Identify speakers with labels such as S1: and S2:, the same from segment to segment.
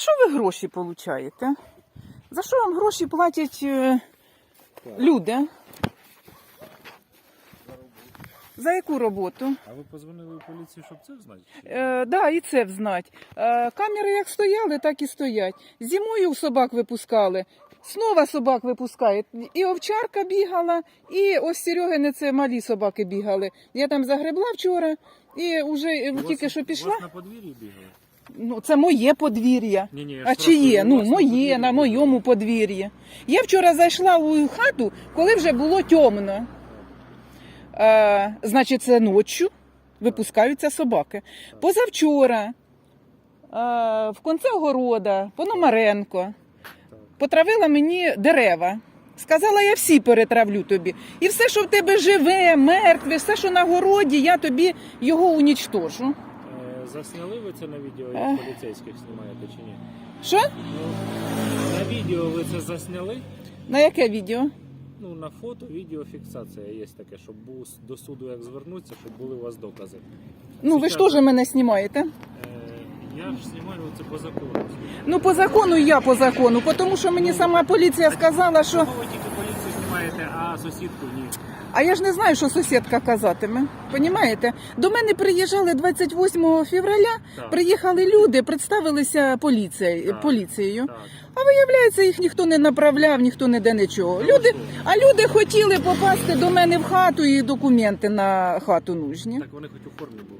S1: що ви гроші получаєте? За що вам гроші платять е, люди? За яку роботу?
S2: А ви позвонили в поліцію, щоб це знати?
S1: Е, да, і це взнать. Е, камери як стояли, так і стоять. Зимою собак випускали. Снова собак випускають. І овчарка бігала, і ось Серегини це малі собаки бігали. Я там загребла вчора і вже е,
S2: вас-
S1: тільки що пішла.
S2: вас на подвір'ї бігали?
S1: Ну, це моє подвір'я.
S2: Ні, ні,
S1: А чиє? Ну, моє, на моєму подвір'ї. Я вчора зайшла у хату, коли вже було темно. Е, значить, це ночі випускаються собаки. Позавчора е, в конце огорода Пономаренко потравила мені дерева. Сказала, я всі перетравлю тобі. І все, що в тебе живе, мертве, все, що на городі, я тобі його унічтожу.
S2: Е, Засняли ви це на відео,
S1: Е.
S2: як поліцейських знімаєте чи ні?
S1: Що?
S2: Ну, на відео ви це засняли?
S1: На яке відео?
S2: Ну, на фото, відеофіксація є таке, щоб до суду як звернутися, щоб були у вас докази.
S1: Ну, ви ж теж мене знімаєте.
S2: Я ж знімаю це по закону.
S1: Ну, по закону я по закону, тому що мені сама поліція сказала, що.
S2: Чому ви тільки поліцію знімаєте, а сусідку ні?
S1: А я ж не знаю, що сусідка казатиме. Понімаєте? До мене приїжджали 28 февраля,
S2: Так.
S1: приїхали люди, представилися поліцією.
S2: Так.
S1: поліцією.
S2: Так.
S1: А виявляється, їх ніхто не направляв, ніхто не де нічого.
S2: Ну,
S1: Люди, а люди хотіли попасти до мене в хату і документи на хату нужні.
S2: Так вони хоч у формі були.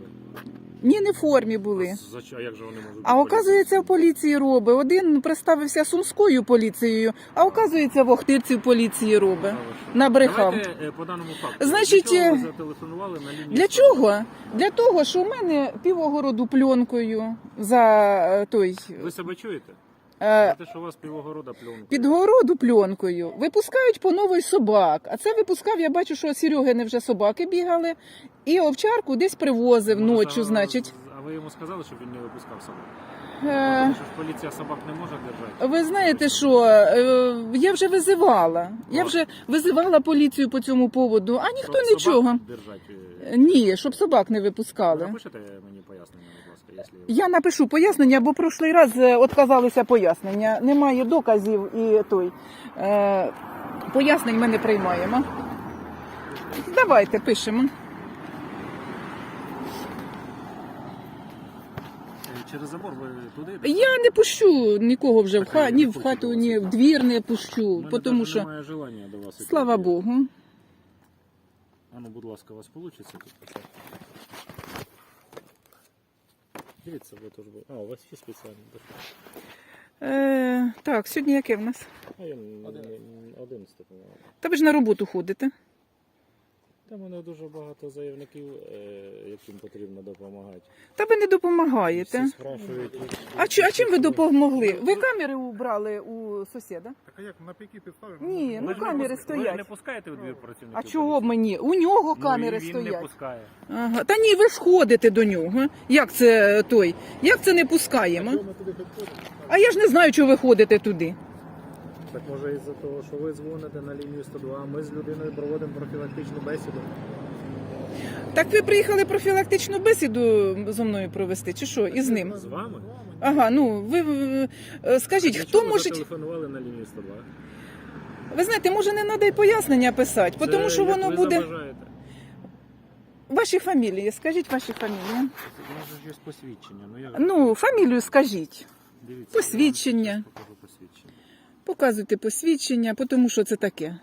S1: Ні, не в формі були.
S2: За що- А як же вони можуть
S1: А
S2: бути
S1: оказується, в поліції робить. Один представився сумською поліцією, а оказується, в Охтирці в поліції робить.
S2: поліцейськими?
S1: Набрехав.
S2: Давайте е, по даному факту.
S1: Значить,
S2: Для чого ви
S1: е,
S2: зателефонували на лінію?
S1: Для
S2: 102?
S1: чого? Для того, що у мене півогороду пленкою за е, той
S2: Ви себе чуєте?
S1: Е,
S2: те, що у вас півогорода пленка.
S1: підгороду пленкою випускають по новий собак. А це випускав, я бачу, що Серегини вже собаки бігали, і овчарку десь привозив
S2: Може,
S1: ночі, значить.
S2: А ви йому сказали, щоб він не випускав собак?
S1: Е,
S2: що ж поліція собак не може держати.
S1: Ви знаєте що, е, я вже визивала. Я вже визивала поліцію по цьому поводу, а ніхто
S2: Щоб
S1: нічого.
S2: Собак держать. е,
S1: Ні, щоб собак не випускали.
S2: Напишете якщо...
S1: Я напишу пояснення, бо прошлий раз е, отказалися пояснення. Немає доказів і той. Е, пояснень ми не приймаємо. Давайте пишемо.
S2: Е, Через забор ви туди?
S1: Я не пущу нікого вже в ха... ні в хату,
S2: вас
S1: ні в двір не пущу,
S2: мене
S1: тому
S2: навіть
S1: що
S2: немає желання до вас.
S1: слава Богу.
S2: А ну, будь ласка, у вас вийде тут писати? Дивіться, ви теж були. А, у вас є спеціальні.
S1: Е, так, сьогодні яке в нас?
S2: А я 11 по-моєму.
S1: Та ви ж на роботу ходите.
S2: Там у мене дуже багато заявників, е, яким потрібно допомагати.
S1: Та ви не допомагаєте.
S2: Всі спрашують.
S1: А, чи, а чим ви допомогли? Ви камери убрали у сусіда?
S3: Так а як на які підстави?
S1: Ні,
S2: Ви
S1: ну
S2: не
S1: камери
S2: пус- Ви не пускаєте у двір працівників?
S1: А чого б мені? У нього
S2: Ну,
S1: камери
S2: і він не
S1: стоять.
S2: пускає.
S1: Ага. Та ні, ви ж ходите до нього. Як це е, той? Як це не пускаємо? А я ж не знаю, чого ви ходите туди.
S2: Так може із-за того, що ви дзвоните на лінію 102, а ми з людиною проводимо профілактичну бесіду.
S1: Так ви приїхали профілактичну бесіду зі мною провести, чи що? І з ним?
S2: З вами?
S1: Ага, ну ви е, скажіть,
S2: Для
S1: хто
S2: чого ви
S1: може.
S2: на лінію 102?
S1: Ви знаєте, може не треба й пояснення писати,
S2: Це
S1: тому що
S2: як
S1: воно
S2: ви
S1: буде.
S2: забажаєте.
S1: Ваші фамілії, скажіть ваші фамілії.
S2: У нас же ж є посвідчення. Ну, я...
S1: Ну, фамілію скажіть.
S2: Дивіться,
S1: посвідчення.
S2: я вам покажу посвідчення.
S1: Показуйте посвідчення, тому що це таке.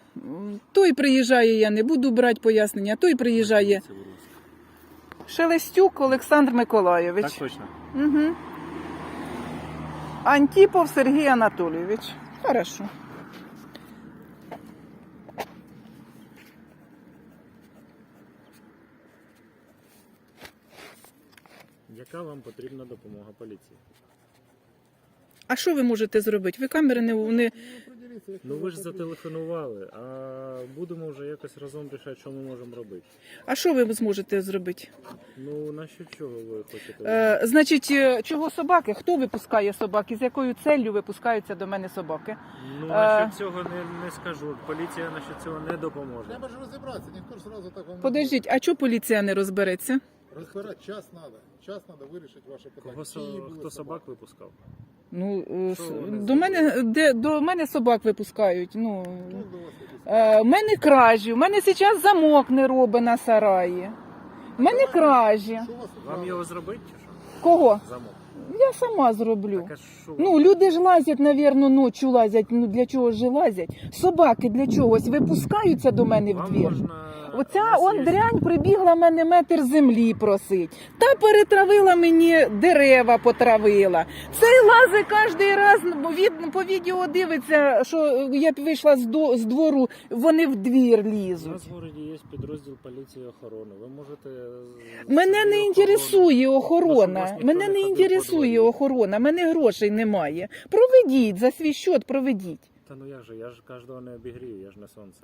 S1: Той приїжджає, я не буду брати пояснення, той приїжджає. Шелестюк Олександр Миколайович.
S2: Так точно.
S1: Угу. Антипов Сергій Анатолійович. Хорошо.
S2: Яка вам потрібна допомога поліції?
S1: А що ви можете зробити? Ви камери не, не...
S2: Ну ви ж зателефонували, а будемо вже якось разом рішати, що ми можемо робити.
S1: А що ви зможете зробити?
S2: Ну на що чого ви хочете?
S1: Е, значить, е, чого собаки? Хто випускає собаки? З якою целлю випускаються до мене собаки?
S2: Ну
S1: е,
S2: насчет цього не, не скажу. Поліція насчет цього не допоможе.
S3: Треба ж розібратися, ніхто ж сразу так вам
S1: Подождіть, а чого поліція не розбереться?
S3: Розбирати час треба. Час треба вирішити ваше питання.
S2: Кого хто собак випускав?
S1: Ну, е, с-
S2: вони
S1: до мене, де, до мене собак випускають. Ну,
S3: Ну,
S1: е, в мене кражі, в мене зараз замок не робить на сараї. В мене кражі.
S3: Що у вас
S2: Вам його зробити чи що?
S1: Кого?
S2: Замок.
S1: Я сама зроблю.
S2: Так, а що?
S1: Ну, люди ж лазять, навірно, ночі лазять. Ну для чого ж лазять? Собаки для чогось випускаються до мене в
S2: Вам
S1: двір.
S2: можна...
S1: Оця он дрянь прибігла мене метр землі просить. Та перетравила мені дерева, потравила. Цей лазить кожен раз бо від, по відео дивиться, що я вийшла з, до, з двору, вони в двір лізуть.
S2: У нас в городі є підрозділ поліції охорони. Ви можете...
S1: Мене не інтересує охорона. Мене
S2: не
S1: інтересує охорона. Мене грошей немає. Проведіть за свій счет, проведіть.
S2: Та ну як же, я ж кожного не обігрію, я ж не сонце.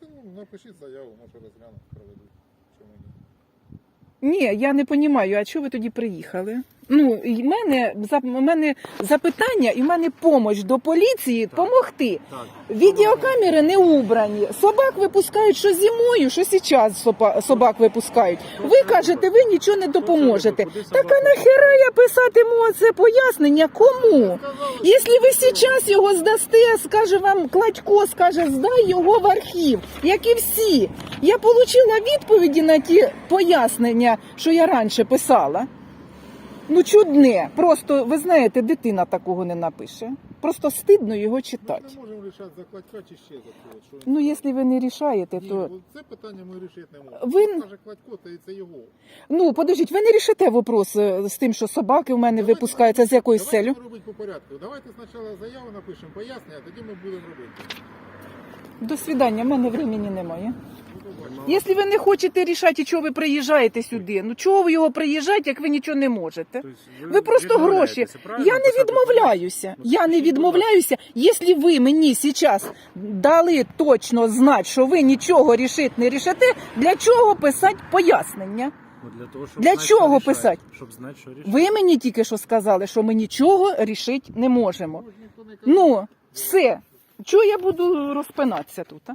S3: Ну, напишіть заяву, може розглянути, проведуть. Чому ні?
S1: Ні, я не розумію, а чого ви тоді приїхали? Ну, і в мене, за- в мене запитання і в мене помощь до поліції допомогти.
S2: Так.
S1: Відеокамери не убрані. Собак випускають що зимою, що зараз собак, собак випускають. Ви кажете, ви нічого не допоможете. Так а нахера я писатиму це пояснення? Кому? Якщо ви зараз його здасте, скаже вам Кладько, скаже, здай його в архів, як і всі. Я отримала відповіді на ті пояснення, що я раніше писала. Ну, чудне. Просто, ви знаєте, дитина такого не напише. Просто стидно його
S3: Ми
S1: читати.
S3: не можемо рішати закладька чи ще за це. Що
S1: Ну, якщо ви не рішаєте,
S3: Ні,
S1: то.
S3: це питання ми рішити не можемо.
S1: Ви-
S3: Він каже Кладько, то і це його.
S1: Ну, подождіть, ви не рішите вопрос е, з тим, що собаки в мене
S3: Давайте-
S1: випускаються з якоюсь
S3: Давайте
S1: целью.
S3: ми робити по порядку. Давайте спочатку заяву напишемо, пояснення, а тоді ми будемо робити.
S1: До свидання, в мене времени немає.
S3: Ну.
S1: Якщо ви не хочете рішати, чого ви приїжджаєте сюди, ну чого ви його приїжджаєте, як ви нічого не можете?
S2: Тобто
S1: Ви просто гроші. Я не відмовляюся.
S2: Ну,
S1: Я не
S2: ласка.
S1: відмовляюся. Якщо ви мені зараз дали точно знати, що ви нічого рішити не рішите, для чого писати пояснення?
S2: Ну, для того, щоб
S1: Для
S2: знати,
S1: чого
S2: що
S1: писати?
S2: Щоб знати, що рішати.
S1: Ви мені тільки що сказали, що ми нічого рішити не можемо.
S3: Ну.
S1: Ну, все. Чого я буду розпинатися тут? А?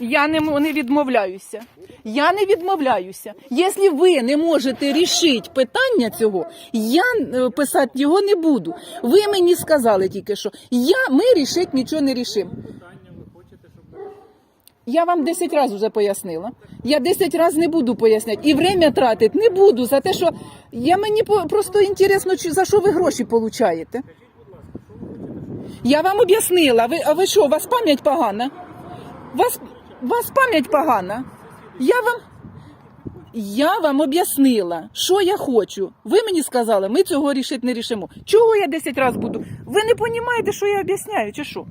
S1: Я не, не відмовляюся. Я не відмовляюся. Якщо ви не можете рішити питання цього, я е, писати його не буду. Ви мені сказали тільки що я, ми рішити нічого не рішимо. Я вам 10 разів вже пояснила. Я 10 разів не буду поясняти. І время тратити не буду за те, що я мені просто інтересно, за що ви гроші получаєте. Я вам об'яснила. Ви, а ви що, у вас пам'ять погана? Вас, вас пам'ять погана. Я вам. Я вам об'яснила, що я хочу. Ви мені сказали, ми цього рішити не рішимо. Чого я 10 разів буду? Ви не розумієте, що я об'ясняю, чи що?